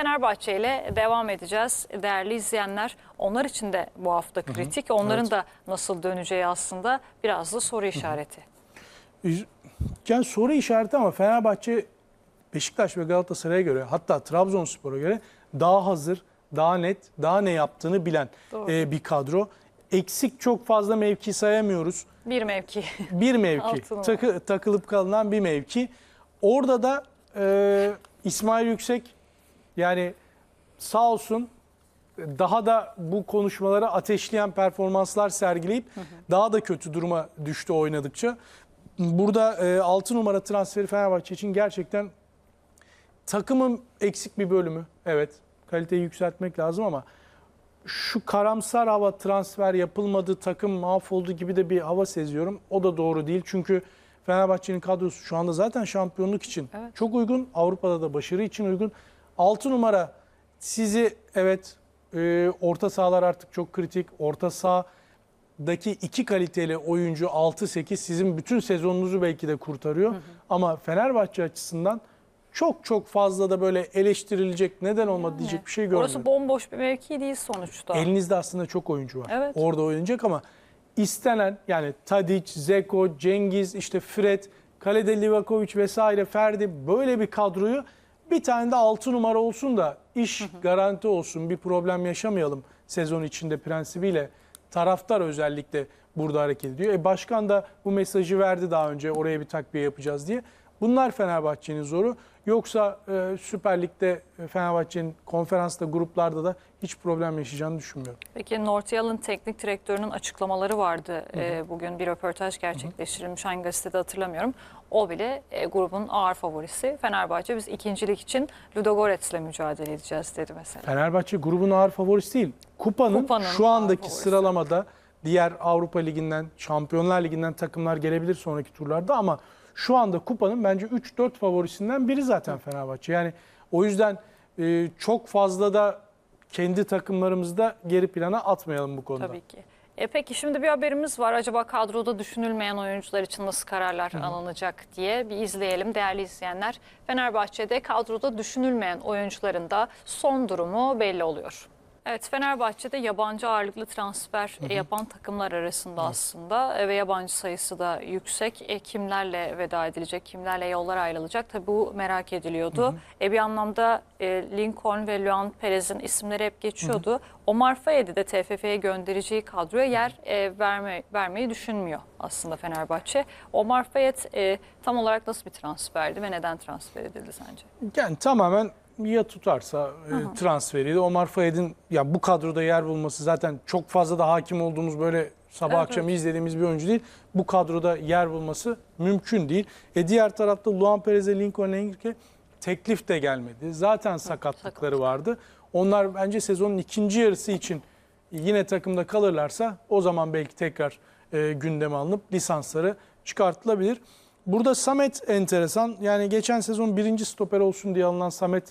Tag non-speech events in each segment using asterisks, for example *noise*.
Fenerbahçe ile devam edeceğiz. Değerli izleyenler, onlar için de bu hafta kritik. Onların Evet. da nasıl döneceği aslında biraz da soru işareti. Yani soru işareti ama Fenerbahçe Beşiktaş ve Galatasaray'a göre hatta Trabzonspor'a göre daha hazır, daha net, daha ne yaptığını bilen Doğru. e, bir kadro. Eksik çok fazla mevki sayamıyoruz. Bir mevki. Bir mevki, *laughs* takı, takılıp kalınan bir mevki. Orada da e, İsmail Yüksek yani sağ olsun daha da bu konuşmaları ateşleyen performanslar sergileyip daha da kötü duruma düştü oynadıkça. Burada e, 6 numara transferi Fenerbahçe için gerçekten takımın eksik bir bölümü. Evet kaliteyi yükseltmek lazım ama şu karamsar hava transfer yapılmadı, takım mahvoldu gibi de bir hava seziyorum. O da doğru değil. Çünkü Fenerbahçe'nin kadrosu şu anda zaten şampiyonluk için Evet. çok uygun. Avrupa'da da başarı için uygun. 6 numara sizi evet e, orta sahalar artık çok kritik. Orta sahadaki iki kaliteli oyuncu 6-8 sizin bütün sezonunuzu belki de kurtarıyor. Ama Fenerbahçe açısından çok çok fazla da böyle eleştirilecek neden olmadı diyecek bir şey görmüyorum. Orası bomboş bir mevki değil sonuçta. Elinizde aslında çok oyuncu var. Evet. Orada oynayacak ama istenen yani Tadic, Zeko, Cengiz, işte Fred, kalede Livakovic vesaire Ferdi böyle bir kadroyu bir tane de 6 numara olsun da iş garanti olsun. Bir problem yaşamayalım sezon içinde prensibiyle. Taraftar özellikle burada hareket ediyor. E başkan da bu mesajı verdi daha önce oraya bir takviye yapacağız diye. Bunlar Fenerbahçe'nin zoru. Yoksa e, Süper Lig'de e, Fenerbahçe'nin konferansta, gruplarda da hiç problem yaşayacağını düşünmüyorum. Peki North teknik direktörünün açıklamaları vardı. Ee, bugün bir röportaj gerçekleştirilmiş. Hangi gazetede hatırlamıyorum. O bile e, grubun ağır favorisi. Fenerbahçe biz ikincilik için Ludogorets'le mücadele edeceğiz dedi mesela. Fenerbahçe grubun ağır favorisi değil. Kupanın, Kupanın şu andaki sıralamada diğer Avrupa Ligi'nden, Şampiyonlar Ligi'nden takımlar gelebilir sonraki turlarda ama şu anda kupanın bence 3-4 favorisinden biri zaten Fenerbahçe. Yani o yüzden e, çok fazla da kendi takımlarımızda geri plana atmayalım bu konuda. Tabii ki. E peki şimdi bir haberimiz var. Acaba kadroda düşünülmeyen oyuncular için nasıl kararlar alınacak diye bir izleyelim değerli izleyenler. Fenerbahçe'de kadroda düşünülmeyen oyuncuların da son durumu belli oluyor. Evet Fenerbahçe'de yabancı ağırlıklı transfer yapan takımlar arasında aslında E, ve yabancı sayısı da yüksek. E, kimlerle veda edilecek, kimlerle yollar ayrılacak tabii bu merak ediliyordu. E, bir anlamda e, Lincoln ve Luan Perez'in isimleri hep geçiyordu. Omar Fayed'i de TFF'ye göndereceği kadroya yer e, verme, vermeyi düşünmüyor aslında Fenerbahçe. Omar Fayed e, tam olarak nasıl bir transferdi ve neden transfer edildi sence? Yani tamamen ya tutarsa e, transferiydi. Omar Fayed'in ya bu kadroda yer bulması zaten çok fazla da hakim olduğumuz böyle sabah Evet, akşam izlediğimiz bir oyuncu değil. Bu kadroda yer bulması mümkün değil. E diğer tarafta Luan Perez'e Lincoln Enrique teklif de gelmedi. Zaten sakatlıkları vardı. Onlar bence sezonun ikinci yarısı için yine takımda kalırlarsa o zaman belki tekrar e, gündeme alınıp lisansları çıkartılabilir. Burada Samet enteresan. Yani geçen sezon birinci stoper olsun diye alınan Samet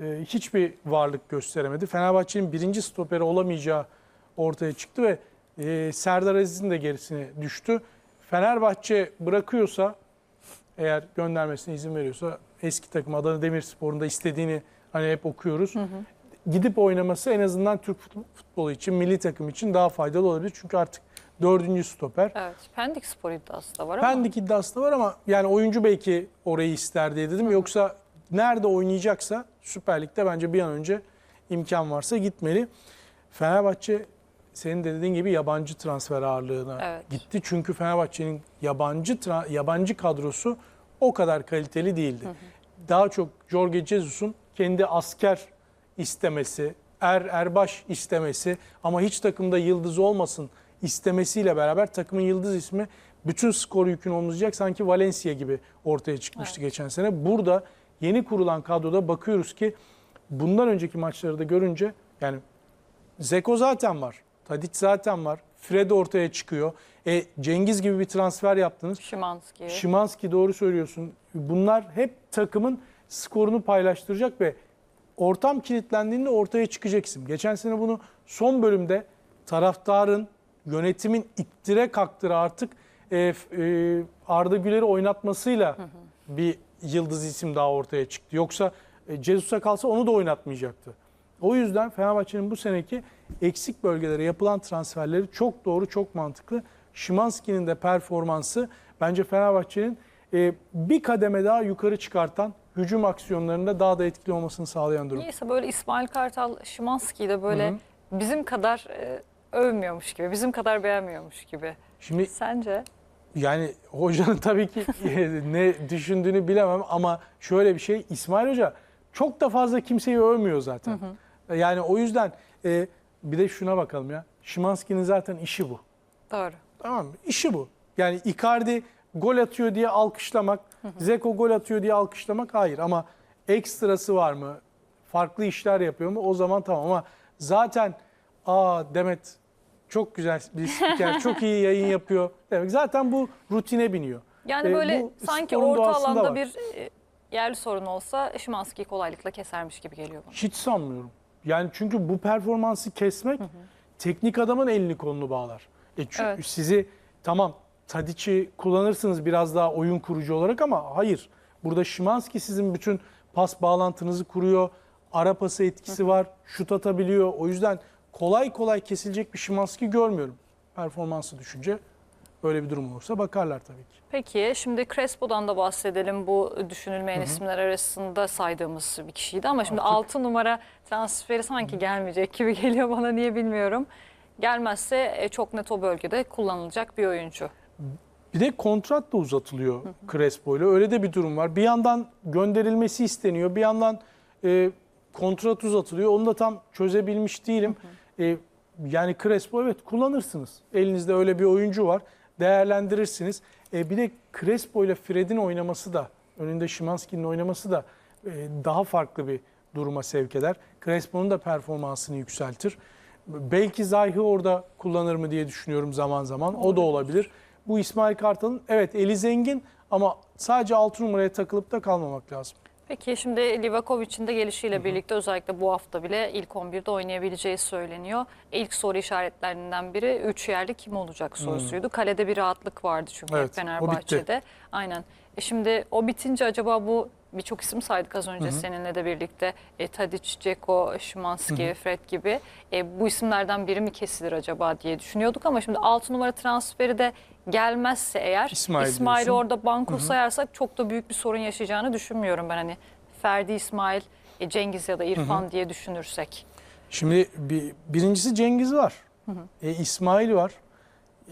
e, hiçbir varlık gösteremedi. Fenerbahçe'nin birinci stoperi olamayacağı ortaya çıktı ve e, Serdar Aziz'in de gerisine düştü. Fenerbahçe bırakıyorsa eğer göndermesine izin veriyorsa eski takım Adana Demirspor'un da istediğini hani hep okuyoruz. Gidip oynaması en azından Türk futbolu için, milli takım için daha faydalı olabilir. Çünkü artık dördüncü stoper. Evet, Pendik Spor iddiası da var ama. Pendik iddiası da var ama yani oyuncu belki orayı ister diye dedim. Yoksa nerede oynayacaksa Süper Lig'de bence bir an önce imkan varsa gitmeli. Fenerbahçe senin de dediğin gibi yabancı transfer ağırlığına Evet. gitti. Çünkü Fenerbahçe'nin yabancı yabancı kadrosu o kadar kaliteli değildi. Daha çok Jorge Jesus'un kendi asker istemesi, er erbaş istemesi ama hiç takımda yıldız olmasın istemesiyle beraber takımın yıldız ismi bütün skor yükünü omuzlayacak sanki Valencia gibi ortaya çıkmıştı geçen sene. Burada yeni kurulan kadroda bakıyoruz ki bundan önceki maçları da görünce yani Zeko zaten var. Tadic zaten var. Fred ortaya çıkıyor. E, Cengiz gibi bir transfer yaptınız. Şimanski. Şimanski doğru söylüyorsun. Bunlar hep takımın skorunu paylaştıracak ve ortam kilitlendiğinde ortaya çıkacak isim. Geçen sene bunu son bölümde taraftarın, yönetimin ittire kaktıra artık e, e, Arda Güler'i oynatmasıyla bir yıldız isim daha ortaya çıktı. Yoksa E, Jesus'a kalsa onu da oynatmayacaktı. O yüzden Fenerbahçe'nin bu seneki eksik bölgelere yapılan transferleri çok doğru, çok mantıklı. Şimanski'nin de performansı bence Fenerbahçe'nin e, bir kademe daha yukarı çıkartan, hücum aksiyonlarında daha da etkili olmasını sağlayan durum. Niyeyse böyle İsmail Kartal Şimanski'yi de böyle bizim kadar e, övmüyormuş gibi, bizim kadar beğenmiyormuş gibi. Şimdi Sence? Yani hocanın *laughs* tabii ki ne düşündüğünü bilemem ama şöyle bir şey İsmail Hoca çok da fazla kimseyi övmüyor zaten. Yani o yüzden e, bir de şuna bakalım ya. Şimanski'nin zaten işi bu. Doğru. Tamam mı? İşi bu. Yani Icardi gol atıyor diye alkışlamak, Zeko gol atıyor diye alkışlamak hayır ama ekstrası var mı? Farklı işler yapıyor mu? O zaman tamam ama zaten aa Demet çok güzel bir spiker, çok iyi yayın yapıyor. Demek zaten bu rutine biniyor. Yani E, böyle sanki orta alanda var. bir e, yerli sorun olsa Şimanski'yi kolaylıkla kesermiş gibi geliyor bana. Hiç sanmıyorum. Yani çünkü bu performansı kesmek teknik adamın elini kolunu bağlar. E çünkü Evet. sizi tamam Tadic'i kullanırsınız biraz daha oyun kurucu olarak ama hayır. Burada Şimanski sizin bütün pas bağlantınızı kuruyor. Ara pası etkisi var. Şut atabiliyor. O yüzden kolay kolay kesilecek bir Şimanski görmüyorum. Performansı düşünce böyle bir durum olursa bakarlar tabii ki. Peki şimdi Crespo'dan da bahsedelim. Bu düşünülmeyen isimler arasında saydığımız bir kişiydi ama şimdi Artık- 6 numara transferi sanki gelmeyecek gibi *laughs* geliyor bana niye bilmiyorum. Gelmezse e, çok net o bölgede kullanılacak bir oyuncu. Bir de kontrat da uzatılıyor Crespo ile. Öyle de bir durum var. Bir yandan gönderilmesi isteniyor. Bir yandan e, kontrat uzatılıyor. Onu da tam çözebilmiş değilim. E, yani Crespo evet kullanırsınız. Elinizde öyle bir oyuncu var. Değerlendirirsiniz. E, bir de Crespo ile Fred'in oynaması da, önünde Şimanski'nin oynaması da e, daha farklı bir duruma sevk eder. Crespo'nun da performansını yükseltir. Belki Zayh'ı orada kullanır mı diye düşünüyorum zaman zaman. O da olabilir. Bu İsmail Kartal'ın evet eli zengin ama sadece 6 numaraya takılıp da kalmamak lazım. Peki şimdi Livakovic'in de gelişiyle birlikte özellikle bu hafta bile ilk 11'de oynayabileceği söyleniyor. İlk soru işaretlerinden biri 3 yerli kim olacak sorusuydu. Kalede bir rahatlık vardı çünkü Evet. Fenerbahçe'de. Aynen. E şimdi o bitince acaba bu birçok isim saydık az önce seninle de birlikte. E, Tadic, Ceko, Şimanski, Fred gibi. E, bu isimlerden biri mi kesilir acaba diye düşünüyorduk ama şimdi 6 numara transferi de gelmezse eğer İsmail İsmail'i orada banko sayarsak çok da büyük bir sorun yaşayacağını düşünmüyorum ben. Hani Ferdi İsmail, e, Cengiz ya da İrfan diye düşünürsek. Şimdi bir, birincisi Cengiz var. E, İsmail var.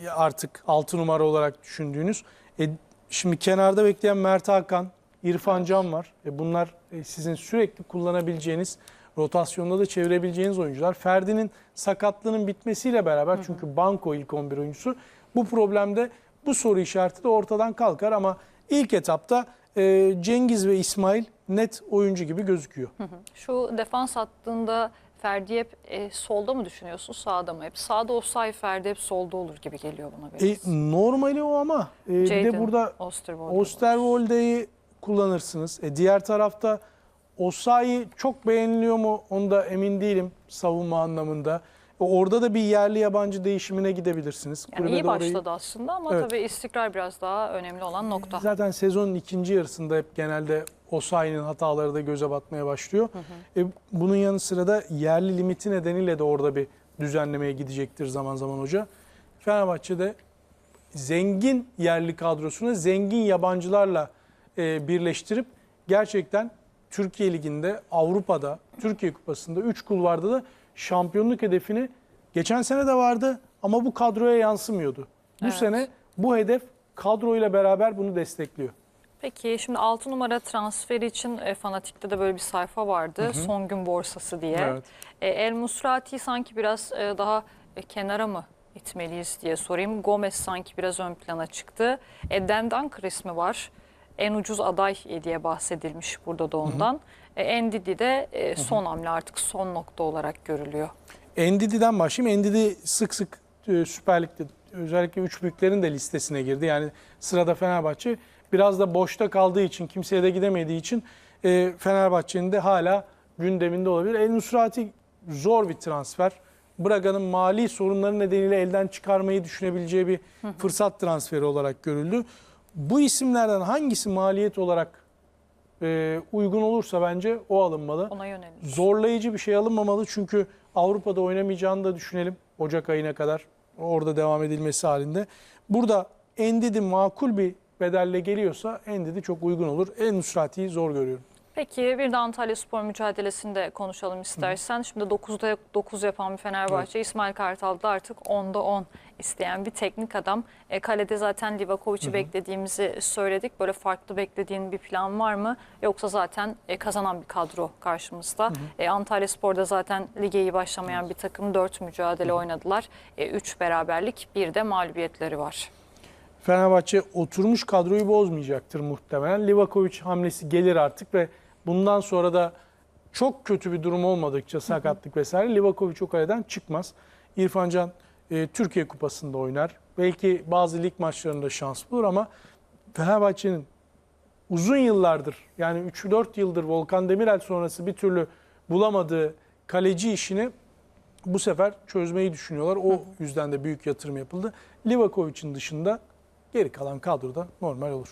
E, artık 6 numara olarak düşündüğünüz. E, şimdi kenarda bekleyen Mert Hakan, İrfan Can var. E, bunlar e, sizin sürekli kullanabileceğiniz, rotasyonda da çevirebileceğiniz oyuncular. Ferdi'nin sakatlığının bitmesiyle beraber çünkü banko ilk 11 oyuncusu bu problemde bu soru işareti de ortadan kalkar ama ilk etapta e, Cengiz ve İsmail net oyuncu gibi gözüküyor. Şu defans hattında Ferdi hep e, solda mı düşünüyorsun, sağda mı hep? Sağda olsay Ferdi hep solda olur gibi geliyor bana E, biraz. normali o ama e, bir de burada Osterwolde Osterwolde'yi kullanırsınız. E, diğer tarafta Osayi çok beğeniliyor mu onu da emin değilim savunma anlamında. Orada da bir yerli yabancı değişimine gidebilirsiniz. Yani iyi Kulübede orayı- başladı aslında ama Evet. tabii istikrar biraz daha önemli olan nokta. Zaten sezonun ikinci yarısında hep genelde Osayi'nin hataları da göze batmaya başlıyor. E, bunun yanı sıra da yerli limiti nedeniyle de orada bir düzenlemeye gidecektir zaman zaman hoca. Fenerbahçe'de zengin yerli kadrosunu zengin yabancılarla e, birleştirip gerçekten Türkiye Ligi'nde, Avrupa'da, Türkiye Kupası'nda, 3 kulvarda da şampiyonluk hedefini geçen sene de vardı ama bu kadroya yansımıyordu. Bu Evet. sene bu hedef kadroyla beraber bunu destekliyor. Peki şimdi 6 numara transferi için e, Fanatik'te de böyle bir sayfa vardı. Son gün borsası diye. Evet. E, El Musrati sanki biraz e, daha e, kenara mı itmeliyiz diye sorayım. Gomez sanki biraz ön plana çıktı. E, Dendankır ismi var. En ucuz aday diye bahsedilmiş burada da ondan. E, Ndidi de e, son hamle artık son nokta olarak görülüyor. Endidi'den başlayayım. Endidi sık sık e, Süper Lig'de özellikle üç büyüklerin de listesine girdi. Yani sırada Fenerbahçe biraz da boşta kaldığı için, kimseye de gidemediği için e, Fenerbahçe'nin de hala gündeminde olabilir. El Nusrati zor bir transfer. Braga'nın mali sorunları nedeniyle elden çıkarmayı düşünebileceği bir fırsat transferi olarak görüldü. Bu isimlerden hangisi maliyet olarak e, uygun olursa bence o alınmalı. Ona yönelir. Zorlayıcı bir şey alınmamalı çünkü Avrupa'da oynamayacağını da düşünelim Ocak ayına kadar orada devam edilmesi halinde. Burada Endidi makul bir bedelle geliyorsa Endidi çok uygun olur. En Nusrati'yi zor görüyorum. Peki bir de Antalya Spor mücadelesinde konuşalım istersen. Şimdi 9'da 9 yapan bir Fenerbahçe. İsmail Kartal da artık 10'da 10 isteyen bir teknik adam. E, kalede zaten Livakovic'i beklediğimizi söyledik. Böyle farklı beklediğin bir plan var mı? Yoksa zaten e, kazanan bir kadro karşımızda. E, Antalya Spor'da zaten lige iyi başlamayan bir takım. 4 mücadele oynadılar. 3 beraberlik, bir de mağlubiyetleri var. Fenerbahçe oturmuş kadroyu bozmayacaktır muhtemelen. Livakovic hamlesi gelir artık ve bundan sonra da çok kötü bir durum olmadıkça sakatlık vesaire Livakovic o kaleden çıkmaz. İrfan Can e, Türkiye Kupası'nda oynar. Belki bazı lig maçlarında şans bulur ama Fenerbahçe'nin uzun yıllardır yani 3-4 yıldır Volkan Demirel sonrası bir türlü bulamadığı kaleci işini bu sefer çözmeyi düşünüyorlar. O yüzden de büyük yatırım yapıldı. Livakovic'in dışında geri kalan kadroda normal olur.